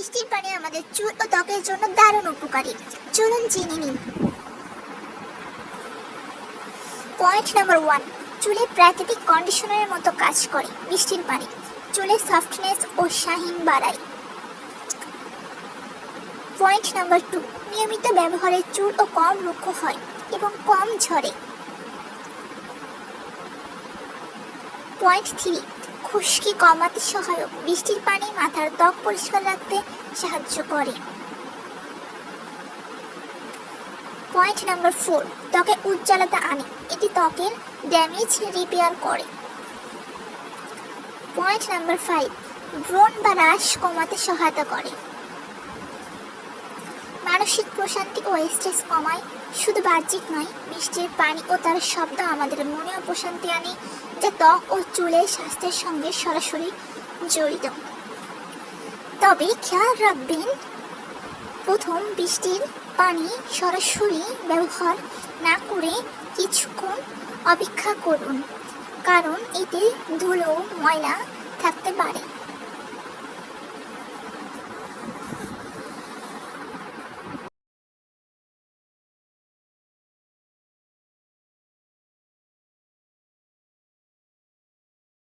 বৃষ্টির পানি আমাদের চুল ও ত্বকের জন্য দারুণ উপকারী। চলুন জেনে নিন পয়েন্ট নাম্বার ওয়ান চুলে প্রাকৃতিক কন্ডিশনারের মতো কাজ করে মিষ্টির পানি। চুলের সফটনেস ও শাহিন বাড়ায়। পয়েন্ট নাম্বার টু নিয়মিত ব্যবহারে চুল ও কম রুক্ষ হয় এবং কম ঝরে। পয়েন্ট থ্রি খুশকি কমাতে সহায়ক। বৃষ্টির পানি মাথার ত্বক পরিষ্কার রাখতে সাহায্য করে। পয়েন্ট নাম্বার ফোর ত্বকে উজ্জ্বলতা আনে। এটি ত্বকের ড্যামেজ রিপেয়ার করে। পয়েন্ট নাম্বার ফাইভ ব্রণ বা হ্রাস কমাতে সহায়তা করে। মানসিক প্রশান্তি ও স্ট্রেস কমায়। শুধু বাহ্যিক নয় বৃষ্টির পানি ও তার শব্দ আমাদের মনেও প্রশান্তি আনে, যা ত্বক ও চুলের স্বাস্থ্যের সঙ্গে সরাসরি জড়িত। তবে খেয়াল রাখবেন, প্রথম বৃষ্টির পানি সরাসরি ব্যবহার না করে কিছুক্ষণ অপেক্ষা করুন, কারণ এতে ধুলো, ময়লা থাকতে পারে।